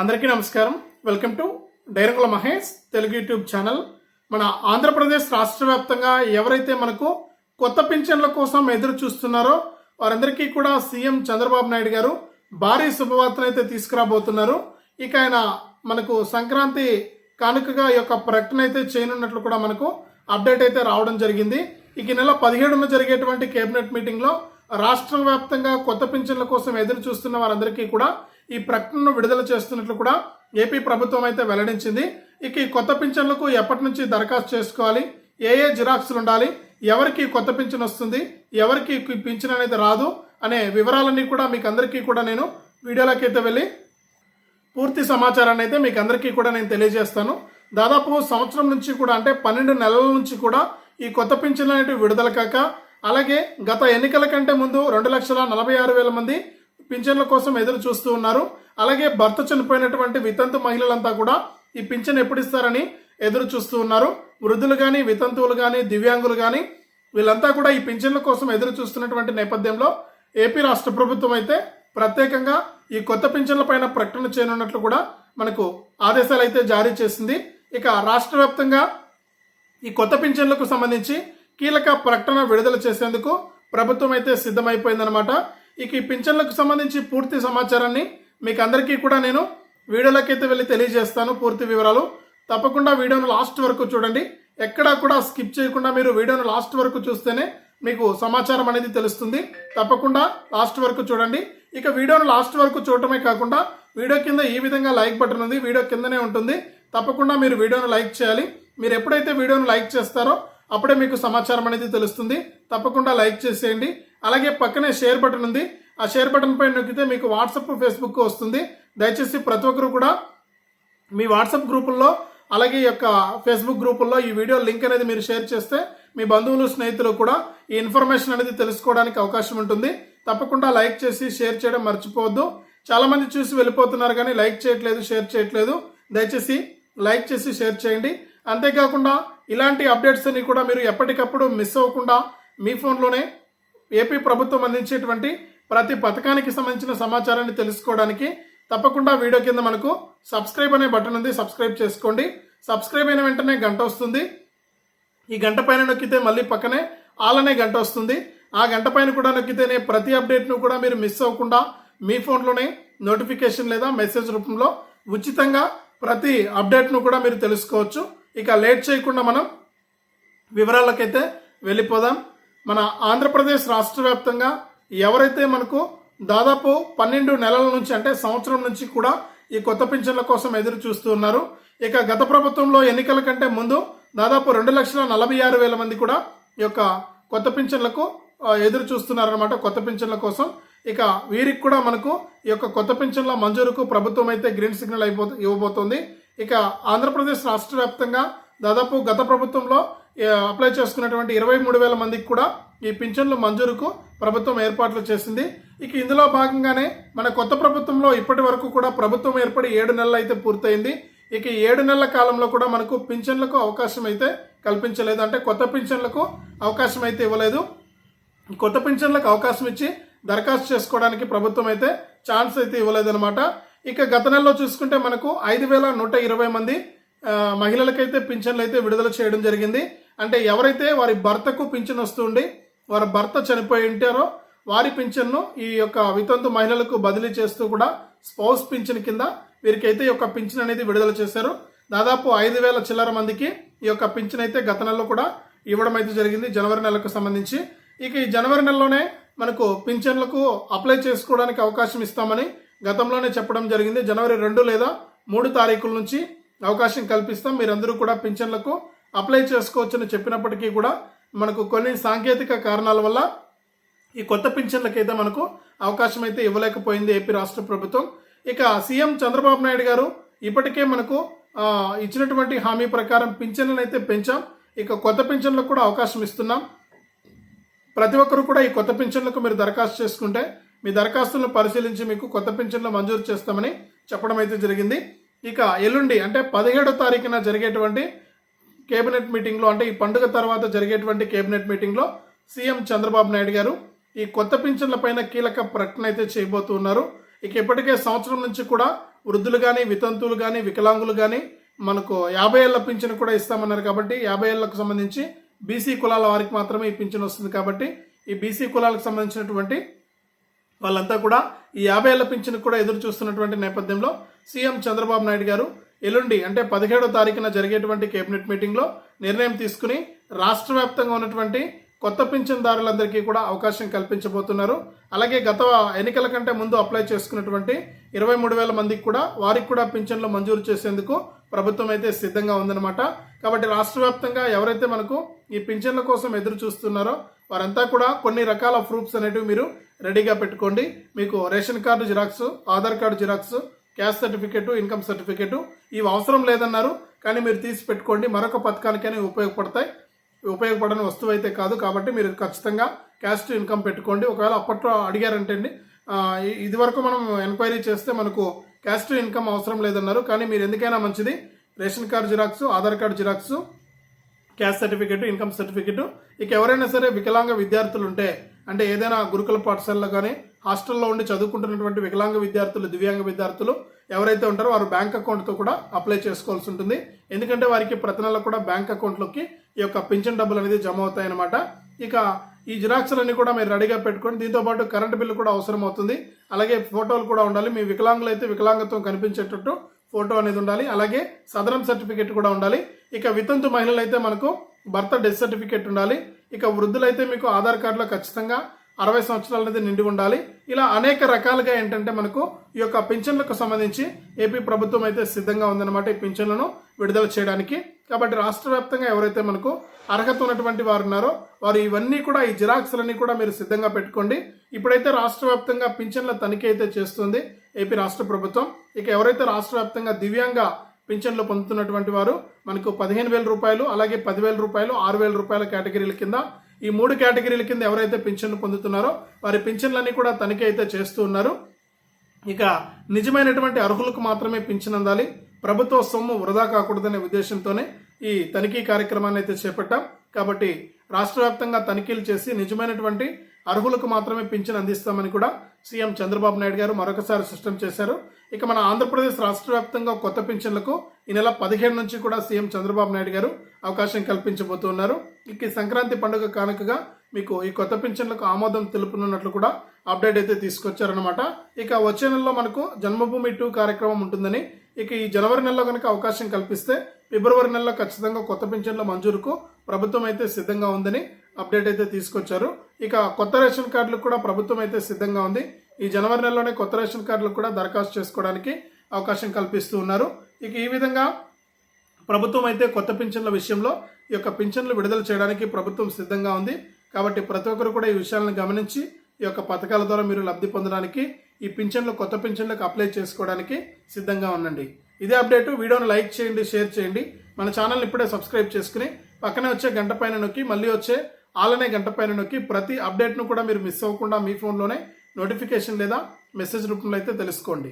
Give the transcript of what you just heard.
అందరికీ నమస్కారం. Welcome to డైరకుల మహేష్ తెలుగు యూట్యూబ్ ఛానల్ మన ఆంధ్రప్రదేశ్ రాష్ట్ర వ్యాప్తంగా ఎవరైతే మనకు కొత్త పింఛన్ల కోసం ఎదురు చూస్తున్నారో వారందరికీ కూడా సీఎం చంద్రబాబు నాయుడు గారు భారీ శుభవార్తను అయితే తీసుకురాబోతున్నారు. ఇక ఆయన మనకు సంక్రాంతి కానుకగా ఈ యొక్క ప్రకటన అయితే చేయనున్నట్లు కూడా మనకు అప్డేట్ అయితే రావడం జరిగింది. ఇక ఈ నెల పదిహేడున జరిగేటువంటి కేబినెట్ మీటింగ్లో రాష్ట్ర వ్యాప్తంగా కొత్త పింఛన్ల కోసం ఎదురు చూస్తున్న వారందరికీ కూడా ఈ ప్రకటనను విడుదల చేస్తున్నట్లు కూడా ఏపీ ప్రభుత్వం అయితే వెల్లడించింది. ఇక ఈ కొత్త పింఛన్లకు ఎప్పటి నుంచి దరఖాస్తు చేసుకోవాలి? ఏ ఏ జిరాక్స్లు ఉండాలి? ఎవరికి కొత్త పింఛన్ వస్తుంది? ఎవరికి పింఛన్ అనేది రాదు? అనే వివరాలన్నీ కూడా మీకు అందరికీ కూడా నేను వీడియోలోకి అయితే వెళ్ళి పూర్తి సమాచారాన్ని అయితే మీకు అందరికీ కూడా నేను తెలియజేస్తాను. దాదాపు సంవత్సరం నుంచి కూడా అంటే పన్నెండు నెలల నుంచి కూడా ఈ కొత్త పింఛన్లు అనేటివి విడుదల కాక అలాగే గత ఎన్నికల కంటే ముందు రెండు లక్షల నలభై ఆరు వేల మంది పింఛన్ల కోసం ఎదురు చూస్తూ ఉన్నారు. అలాగే భర్త చనిపోయినటువంటి వితంతు మహిళలంతా కూడా ఈ పింఛన్ ఎప్పుడు ఇస్తారని ఎదురు చూస్తూ ఉన్నారు. వృద్ధులు కానీ వితంతువులు కానీ దివ్యాంగులు కానీ వీళ్ళంతా కూడా ఈ పింఛన్ల కోసం ఎదురు చూస్తున్నటువంటి నేపథ్యంలో ఏపీ రాష్ట్ర ప్రభుత్వం అయితే ప్రత్యేకంగా ఈ కొత్త పింఛన్ల పైన ప్రకటన చేయనున్నట్లు కూడా మనకు ఆదేశాలు అయితే జారీ చేసింది. ఇక రాష్ట్ర వ్యాప్తంగా ఈ కొత్త పింఛన్లకు సంబంధించి కీలక ప్రకటన విడుదల చేసేందుకు ప్రభుత్వం అయితే సిద్ధమైపోయిందనమాట ఇక ఈ పింఛన్లకు సంబంధించి పూర్తి సమాచారాన్ని మీకు అందరికీ కూడా నేను వీడియోలకైతే వెళ్ళి తెలియజేస్తాను పూర్తి వివరాలు. తప్పకుండా వీడియోను లాస్ట్ వరకు చూడండి. ఎక్కడా కూడా స్కిప్ చేయకుండా మీరు వీడియోను లాస్ట్ వరకు చూస్తేనే మీకు సమాచారం అనేది తెలుస్తుంది. తప్పకుండా లాస్ట్ వరకు చూడండి. ఇక వీడియోను లాస్ట్ వరకు చూడటమే కాకుండా వీడియో కింద ఈ విధంగా లైక్ బటన్ ఉంది. వీడియో కిందనే ఉంటుంది. తప్పకుండా మీరు వీడియోను లైక్ చేయాలి. మీరు ఎప్పుడైతే వీడియోను లైక్ చేస్తారో అప్పుడే మీకు సమాచారం అనేది తెలుస్తుంది. తప్పకుండా లైక్ చేసేయండి. అలాగే పక్కనే షేర్ బటన్ ఉంది. ఆ షేర్ బటన్ పైన నొక్కితే మీకు వాట్సాప్ ఫేస్బుక్ వస్తుంది. దయచేసి ప్రతి ఒక్కరు కూడా మీ వాట్సాప్ గ్రూపుల్లో అలాగే ఈ యొక్క ఫేస్బుక్ గ్రూపుల్లో ఈ వీడియో లింక్ అనేది మీరు షేర్ చేస్తే మీ బంధువులు స్నేహితులు కూడా ఈ ఇన్ఫర్మేషన్ అనేది తెలుసుకోవడానికి అవకాశం ఉంటుంది. తప్పకుండా లైక్ చేసి షేర్ చేయడం మర్చిపోవద్దు. చాలామంది చూసి వెళ్ళిపోతున్నారు కానీ లైక్ చేయట్లేదు షేర్ చేయట్లేదు. దయచేసి లైక్ చేసి షేర్ చేయండి. అంతేకాకుండా ఇలాంటి అప్డేట్స్ని కూడా మీరు ఎప్పటికప్పుడు మిస్ అవ్వకుండా మీ ఫోన్లోనే ఏపీ ప్రభుత్వం అందించేటువంటి ప్రతి పథకానికి సంబంధించిన సమాచారాన్ని తెలుసుకోవడానికి తప్పకుండా వీడియో కింద మనకు సబ్స్క్రైబ్ అనే బటన్ ఉంది సబ్స్క్రైబ్ చేసుకోండి. సబ్స్క్రైబ్ అయిన వెంటనే గంట వస్తుంది. ఈ గంట పైన నొక్కితే మళ్ళీ పక్కనే ఆల్ అనే గంట వస్తుంది. ఆ గంట పైన కూడా నొక్కితేనే ప్రతి అప్డేట్ను కూడా మీరు మిస్ అవ్వకుండా మీ ఫోన్లోనే నోటిఫికేషన్ లేదా మెసేజ్ రూపంలో ఉచితంగా ప్రతి అప్డేట్ను కూడా మీరు తెలుసుకోవచ్చు. ఇక లేట్ చేయకుండా మనం వివరాలకైతే వెళ్ళిపోదాం. మన ఆంధ్రప్రదేశ్ రాష్ట్ర వ్యాప్తంగా ఎవరైతే మనకు దాదాపు పన్నెండు నెలల నుంచి అంటే సంవత్సరం నుంచి కూడా ఈ కొత్త పింఛన్ల కోసం ఎదురు చూస్తూ ఉన్నారు. ఇక గత ప్రభుత్వంలో ఎన్నికల కంటే ముందు దాదాపు రెండు లక్షల నలభై ఆరు వేల మంది కూడా ఈ యొక్క కొత్త పింఛన్లకు ఎదురు చూస్తున్నారనమాట కొత్త పింఛన్ల కోసం. ఇక వీరికి కూడా మనకు ఈ యొక్క కొత్త పింఛన్ల మంజూరుకు ప్రభుత్వం అయితే గ్రీన్ సిగ్నల్ అయిపో ఇవ్వబోతోంది. ఇక ఆంధ్రప్రదేశ్ రాష్ట్ర వ్యాప్తంగా దాదాపు గత ప్రభుత్వంలో అప్లై చేసుకున్నటువంటి ఇరవై మూడు వేల మందికి కూడా ఈ పింఛన్లు మంజూరుకు ప్రభుత్వం ఏర్పాట్లు చేసింది. ఇక ఇందులో భాగంగానే మన కొత్త ప్రభుత్వంలో ఇప్పటి వరకు కూడా ప్రభుత్వం ఏర్పడి ఏడు నెలలు అయితే పూర్తయింది. ఇక ఏడు నెలల కాలంలో కూడా మనకు పింఛన్లకు అవకాశం అయితే కల్పించలేదు. అంటే కొత్త పింఛన్లకు అవకాశం అయితే ఇవ్వలేదు. కొత్త పింఛన్లకు అవకాశం ఇచ్చి దరఖాస్తు చేసుకోవడానికి ప్రభుత్వం అయితే ఛాన్స్ అయితే ఇవ్వలేదన్నమాట. ఇక గత నెలలో చూసుకుంటే మనకు ఐదు వేల నూట ఇరవై మంది మహిళలకైతే పింఛన్లు అయితే విడుదల చేయడం జరిగింది. అంటే ఎవరైతే వారి భర్తకు పింఛన్ వస్తుండి వారి భర్త చనిపోయి ఉంటారో వారి పింఛన్ను ఈ యొక్క వితంతు మహిళలకు బదిలీ చేస్తూ కూడా స్పౌస్ పింఛన్ కింద వీరికైతే ఈ యొక్క పింఛన్ అనేది విడుదల చేశారు. దాదాపు ఐదు వేల చిల్లర మందికి ఈ యొక్క పింఛన్ అయితే గత నెలలో కూడా ఇవ్వడం అయితే జరిగింది జనవరి నెలకు సంబంధించి. ఇక ఈ జనవరి నెలలోనే మనకు పింఛన్లకు అప్లై చేసుకోవడానికి అవకాశం ఇస్తామని గతంలోనే చెప్పడం జరిగింది. జనవరి రెండు లేదా మూడు తారీఖుల నుంచి అవకాశం కల్పిస్తాం. మీరందరూ కూడా పింఛన్లకు అప్లై చేసుకోవచ్చని చెప్పినప్పటికీ కూడా మనకు కొన్ని సాంకేతిక కారణాల వల్ల ఈ కొత్త పింఛన్లకైతే మనకు అవకాశం అయితే ఇవ్వలేకపోయింది ఏపీ రాష్ట్ర ప్రభుత్వం. ఇక సీఎం చంద్రబాబు నాయుడు గారు ఇప్పటికే మనకు ఇచ్చినటువంటి హామీ ప్రకారం పింఛన్లను అయితే పెంచాం. ఇక కొత్త పింఛన్లకు కూడా అవకాశం ఇస్తున్నాం. ప్రతి ఒక్కరు కూడా ఈ కొత్త పింఛన్లకు మీరు దరఖాస్తు చేసుకుంటే మీ దరఖాస్తులను పరిశీలించి మీకు కొత్త పింఛన్లు మంజూరు చేస్తామని చెప్పడం అయితే జరిగింది. ఇక ఎల్లుండి అంటే పదిహేడో తారీఖున జరిగేటువంటి కేబినెట్ మీటింగ్లో అంటే ఈ పండుగ తర్వాత జరిగేటువంటి కేబినెట్ మీటింగ్లో సీఎం చంద్రబాబు నాయుడు గారు ఈ కొత్త పింఛన్ల పైన కీలక ప్రకటన అయితే చేయబోతున్నారు ఇక ఇప్పటికే సంవత్సరం నుంచి కూడా వృద్ధులు కానీ వితంతువులు కానీ వికలాంగులు కానీ మనకు యాభై ఏళ్ళ పింఛను కూడా ఇస్తామన్నారు కాబట్టి యాభై ఏళ్ళకు సంబంధించి బీసీ కులాల వారికి మాత్రమే ఈ పింఛను వస్తుంది కాబట్టి ఈ బీసీ కులాలకు సంబంధించినటువంటి వాళ్ళంతా కూడా ఈ యాభై ఏళ్ళ పింఛను కూడా ఎదురు చూస్తున్నటువంటి నేపథ్యంలో సీఎం చంద్రబాబు నాయుడు గారు ఎల్లుండి అంటే పదిహేడో తారీఖున జరిగేటువంటి కేబినెట్ మీటింగ్లో నిర్ణయం తీసుకుని రాష్ట్ర వ్యాప్తంగా ఉన్నటువంటి కొత్త పింఛన్దారులందరికీ కూడా అవకాశం కల్పించబోతున్నారు. అలాగే గత ఎన్నికల కంటే ముందు అప్లై చేసుకున్నటువంటి ఇరవై మూడు వేల మందికి కూడా వారికి కూడా పింఛన్లు మంజూరు చేసేందుకు ప్రభుత్వం అయితే సిద్ధంగా ఉందన్నమాట. కాబట్టి రాష్ట్ర వ్యాప్తంగా ఎవరైతే మనకు ఈ పింఛన్ల కోసం ఎదురు చూస్తున్నారో వారంతా కూడా కొన్ని రకాల ప్రూఫ్స్ అనేటివి మీరు రెడీగా పెట్టుకోండి. మీకు ration card xerox Aadhaar card xerox caste certificate income certificate ఇవి అవసరం లేదన్నారు. కానీ మీరు తీసి పెట్టుకోండి. మరొక పథకానికైనా ఉపయోగపడతాయి. ఉపయోగపడని వస్తువు అయితే కాదు. కాబట్టి మీరు ఖచ్చితంగా క్యాస్ట్ ఇన్కమ్ పెట్టుకోండి. ఒకవేళ అప్పట్లో అడిగారంటే అండి ఇది వరకు మనం ఎంక్వైరీ చేస్తే మనకు క్యాస్ట్ ఇన్కమ్ అవసరం లేదన్నారు. కానీ మీరు ఎందుకైనా మంచిది? Ration card xerox Aadhaar card xerox caste certificate income certificate. ఇక ఎవరైనా సరే వికలాంగ విద్యార్థులు ఉంటే అంటే ఏదైనా గురుకుల పాఠశాలలో కానీ హాస్టల్లో ఉండి చదువుకుంటున్నటువంటి వికలాంగ విద్యార్థులు దివ్యాంగ విద్యార్థులు ఎవరైతే ఉంటారో వారు బ్యాంక్ అకౌంట్తో కూడా అప్లై చేసుకోవాల్సి ఉంటుంది. ఎందుకంటే వారికి ప్రతి నెల కూడా బ్యాంక్ అకౌంట్లోకి ఈ యొక్క పింఛన్ డబ్బులు అనేది జమ అవుతాయన్నమాట. ఇక ఈ జిరాక్స్లన్నీ కూడా మీరు రెడీగా పెట్టుకోండి. దీంతో పాటు కరెంట్ బిల్లు కూడా అవసరం అవుతుంది. అలాగే ఫోటోలు కూడా ఉండాలి. మీ వికలాంగులు అయితే వికలాంగత్వం కనిపించేటట్టు ఫోటో అనేది ఉండాలి. అలాగే సదరం సర్టిఫికేట్ కూడా ఉండాలి. ఇక వితంతు మహిళలు అయితే మనకు భర్త డెత్ సర్టిఫికేట్ ఉండాలి. ఇక వృద్ధులైతే మీకు ఆధార్ కార్డులో ఖచ్చితంగా అరవై సంవత్సరాలు అనేది నిండి ఉండాలి. ఇలా అనేక రకాలుగా ఏంటంటే మనకు ఈ యొక్క పింఛన్లకు సంబంధించి ఏపీ ప్రభుత్వం అయితే సిద్ధంగా ఉందన్నమాట ఈ పింఛన్లను విడుదల చేయడానికి. కాబట్టి రాష్ట్ర వ్యాప్తంగా ఎవరైతే మనకు అర్హత ఉన్నటువంటి వారు ఉన్నారో వారు ఇవన్నీ కూడా ఈ జిరాక్స్లన్నీ కూడా మీరు సిద్ధంగా పెట్టుకోండి. ఇప్పుడైతే రాష్ట్ర వ్యాప్తంగా పింఛన్ల తనిఖీ అయితే చేస్తుంది ఏపీ రాష్ట్ర ప్రభుత్వం. ఇక ఎవరైతే రాష్ట్ర వ్యాప్తంగా దివ్యాంగ పింఛన్లు పొందుతున్నటువంటి వారు మనకు పదిహేను వేల రూపాయలు అలాగే పదివేల రూపాయలు ఆరు వేల రూపాయల కేటగిరీల కింద ఈ మూడు కేటగిరీల కింద ఎవరైతే పింఛన్లు పొందుతున్నారో వారి పింఛన్లన్నీ కూడా తనిఖీ అయితే చేస్తూ ఉన్నారు. ఇక నిజమైనటువంటి అర్హులకు మాత్రమే పింఛన్ అందాలి. ప్రభుత్వ సొమ్ము వృధా కాకూడదనే ఉద్దేశంతోనే ఈ తనిఖీ కార్యక్రమాన్ని అయితే చేపట్టాం. కాబట్టి రాష్ట్ర వ్యాప్తంగా తనిఖీలు చేసి నిజమైనటువంటి అర్హులకు మాత్రమే పింఛన్ అందిస్తామని కూడా సీఎం చంద్రబాబు నాయుడు గారు మరొకసారి స్పష్టం చేశారు. ఇక మన ఆంధ్రప్రదేశ్ రాష్ట్ర వ్యాప్తంగా కొత్త పింఛన్లకు ఈ నెల పదిహేడు నుంచి కూడా సీఎం చంద్రబాబు నాయుడు గారు అవకాశం కల్పించబోతున్నారు ఇక ఈ సంక్రాంతి పండుగ కానుకగా మీకు ఈ కొత్త పింఛన్లకు ఆమోదం తెలుపునున్నట్లు కూడా అప్డేట్ అయితే తీసుకొచ్చారనమాట ఇక వచ్చే నెలలో మనకు జన్మభూమి టూ కార్యక్రమం ఉంటుందని ఇక ఈ జనవరి నెలలో కనుక అవకాశం కల్పిస్తే ఫిబ్రవరి నెలలో ఖచ్చితంగా కొత్త పింఛన్ల మంజూరుకు ప్రభుత్వం అయితే సిద్ధంగా ఉందని అప్డేట్ అయితే తీసుకొచ్చారు. ఇక కొత్త రేషన్ కార్డులకు కూడా ప్రభుత్వం అయితే సిద్ధంగా ఉంది. ఈ జనవరి నెలలోనే కొత్త రేషన్ కార్డులకు కూడా దరఖాస్తు చేసుకోవడానికి అవకాశం కల్పిస్తూ ఉన్నారు. ఇక ఈ విధంగా ప్రభుత్వం అయితే కొత్త పింఛన్ల విషయంలో ఈ యొక్క పింఛన్లు విడుదల చేయడానికి ప్రభుత్వం సిద్ధంగా ఉంది. కాబట్టి ప్రతి ఒక్కరు కూడా ఈ విషయాలను గమనించి ఈ యొక్క పథకాల ద్వారా మీరు లబ్ధి పొందడానికి ఈ పింఛన్లు కొత్త పింఛన్లకు అప్లై చేసుకోవడానికి సిద్ధంగా ఉండండి. ఇదే అప్డేట్. వీడియోను లైక్ చేయండి షేర్ చేయండి. మన ఛానల్ని ఇప్పుడే సబ్స్క్రైబ్ చేసుకుని పక్కనే వచ్చే గంట పైన నొక్కి మళ్ళీ వచ్చే అలానే గంట పైన నొక్కి ప్రతి అప్డేట్ను కూడా మీరు మిస్ అవ్వకుండా మీ ఫోన్లోనే నోటిఫికేషన్ లేదా మెసేజ్ రూపంలో అయితే తెలుసుకోండి.